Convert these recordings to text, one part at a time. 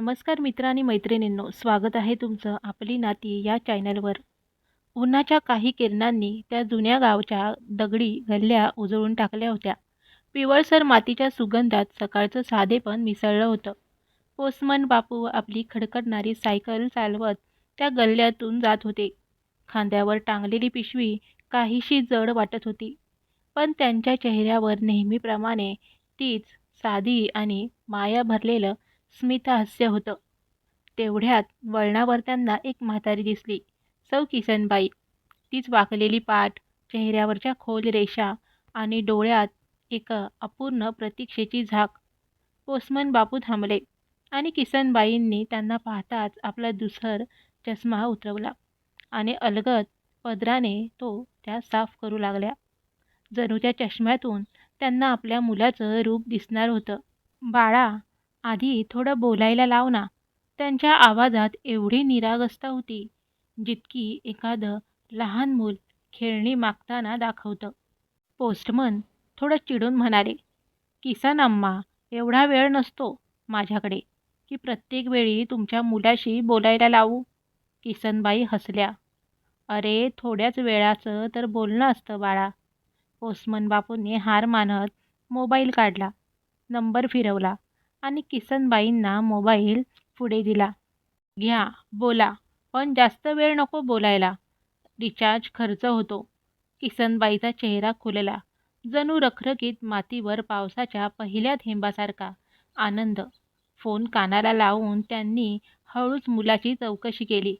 नमस्कार मित्र आणि मैत्रिणींनो स्वागत आहे तुमचं आपली नाती या चॅनलवर. उन्हाच्या काही किरणांनी त्या जुन्या गावच्या दगडी गल्ल्या उजळून टाकल्या होत्या. पिवळसर मातीच्या सुगंधात सकाळचं साधेपण मिसळलं होतं. पोस्मन बापू आपली खडखडणारी सायकल चालवत त्या गल्ल्यातून जात होते. खांद्यावर टांगलेली पिशवी काहीशी जड वाटत होती. पण त्यांच्या चेहऱ्यावर नेहमीप्रमाणे तीच साधी आणि माया भरलेलं स्मितहास्य होतं. तेवढ्यात वळणावर त्यांना एक म्हातारी दिसली. सौ किसनबाई. तीच वाकलेली पाठ चेहऱ्यावरच्या खोल रेषा आणि डोळ्यात एक अपूर्ण प्रतीक्षेची झाक. पोस्मन बापू थांबले आणि किसनबाईंनी त्यांना पाहताच आपला दुसर चष्मा उतरवला आणि अलगद पदराने तो त्या साफ करू लागल्या. जणू त्या चष्म्यातून त्यांना आपल्या मुलाचं रूप दिसणार होतं. बाळा आधी थोडं बोलायला लाव ना. त्यांच्या आवाजात एवढी निरागसता होती जितकी एखादं लहान मूल खेळणी मागताना दाखवतं. पोस्टमन थोडं चिडून म्हणाले किसन अम्मा एवढा वेळ नसतो माझ्याकडे की प्रत्येक वेळी तुमच्या मुलाशी बोलायला लावू. किसनबाई हसल्या. अरे थोड्याच वेळाचं तर बोलणं असतं बाळा. पोस्टमन बापूंनी हार मानत मोबाईल काढला नंबर फिरवला. आणि किसनबाईंना मोबाईल पुढे दिला. घ्या बोला पण जास्त वेळ नको बोलायला. रिचार्ज खर्च होतो. किसनबाईचा चेहरा खुलला. जणू रखरखीत मातीवर पावसाच्या पहिल्या थेंबासारखा आनंद. फोन कानाला लावून त्यांनी हळूच मुलाची चौकशी केली.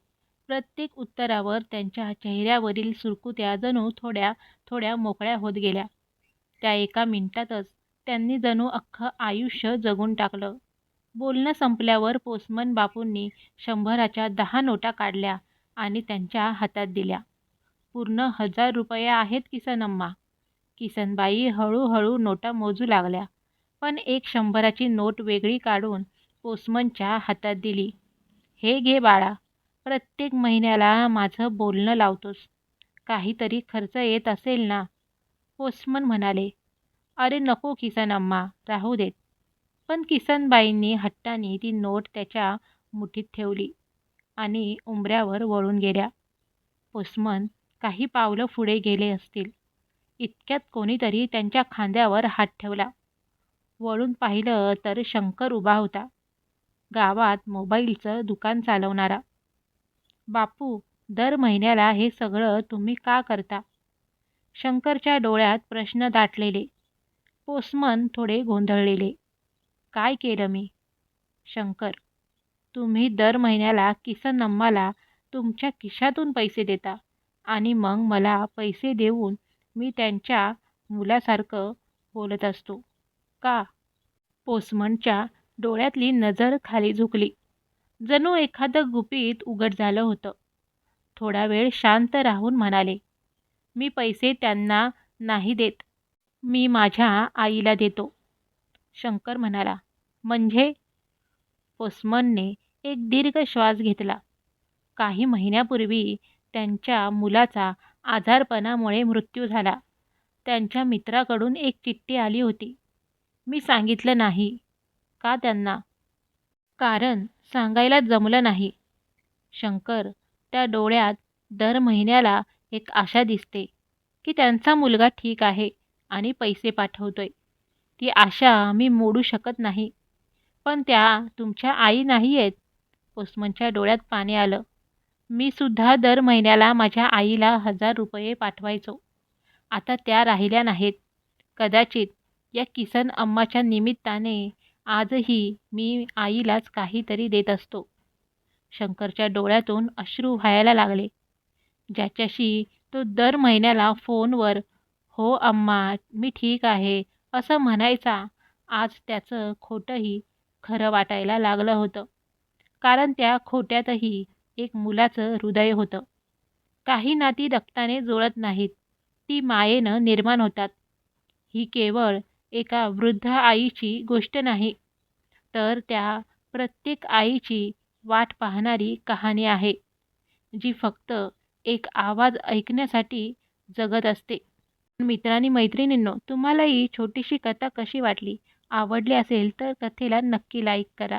प्रत्येक उत्तरावर त्यांच्या चेहऱ्यावरील सुरकुत्या जणू थोड्या थोड्या मोकळ्या होत गेल्या. त्या एका मिनिटातच त्यांनी जणू अख्खं आयुष्य जगून टाकलं. बोलणं संपल्यावर पोस्टमन बापूंनी शंभराच्या दहा नोटा काढल्या आणि त्यांच्या हातात दिल्या. पूर्ण हजार रुपये आहेत किसनम्मा. किसनबाई हळूहळू नोटा मोजू लागल्या. पण एक शंभराची नोट वेगळी काढून पोस्टमनच्या हातात दिली. हे घे बाळा प्रत्येक महिन्याला माझं बोलणं लावतोस. काहीतरी खर्च येत असेल ना? पोस्टमन म्हणाले. अरे नको किसन अम्मा राहू देत. पण किसनबाईंनी हट्टाने ती नोट त्याच्या मुठीत ठेवली आणि उंबऱ्यावर वळून गेल्या. पोस्टमन काही पावलं पुढे गेले असतील. इतक्यात कोणीतरी त्यांच्या खांद्यावर हात ठेवला. वळून पाहिलं तर शंकर उभा होता. गावात मोबाईलचं दुकान चालवणारा. बापू दर महिन्याला हे सगळं तुम्ही का करता? शंकरच्या डोळ्यात प्रश्न दाटलेले. पोस्टमन थोडे गोंधळलेले. काय केलं मी? शंकर तुम्ही दर महिन्याला किसन अम्माला तुमच्या खिशातून पैसे देता आणि मग मला पैसे देऊन मी त्यांच्या मुलासारखं बोलत असतो. का? पोसमनच्या डोळ्यातली नजर खाली झुकली. जणू एखादं गुपित उघड झालं होतं. थोडा वेळ शांत राहून म्हणाले मी पैसे त्यांना नाही देत. मी माझ्या आईला देतो. शंकर म्हणाला म्हणजे? पोस्मनने एक दीर्घ श्वास घेतला. काही महिन्यापूर्वी त्यांच्या मुलाचा आजारपणामुळे मृत्यू झाला. त्यांच्या मित्राकडून एक चिठ्ठी आली होती. मी सांगितलं नाही. का त्यांना? कारण सांगायला जमलं नाही. शंकर त्या डोळ्यात दर महिन्याला एक आशा दिसते की त्यांचा मुलगा ठीक आहे. आणि पैसे पाठवतोय. ती आशा मी मोडू शकत नाही. पण त्या तुमच्या आई नाही आहेत ओस्मनच्या डोळ्यात पाणी आलं. मी सुद्धा दर महिन्याला माझ्या आईला हजार रुपये पाठवायचो. आता त्या राहिल्या नाहीत. कदाचित या किसन अम्माच्या निमित्ताने आजही मी आईलाच काहीतरी देत असतो. शंकरच्या डोळ्यातून अश्रू व्हायला लागले. ज्याच्याशी तो दर महिन्याला फोनवर हो अम्मा मी ठीक आहे असं म्हणायचा. आज त्याचं खोटंही खरं वाटायला लागलं होतं. कारण त्या खोट्यातही एक मुलाचं हृदय होतं. काही नाती रक्ताने जुळत नाहीत. ती मायेनं निर्माण होतात. ही केवळ एका वृद्ध आईची गोष्ट नाही तर त्या प्रत्येक आईची वाट पाहणारी कहाणी आहे जी फक्त एक आवाज ऐकण्यासाठी जगत असते. मित्रांनी मैत्रिणींनो तुम्हाला ही छोटीशी कथा कशी वाटली? आवडली असेल तर कथेला नक्की लाईक करा.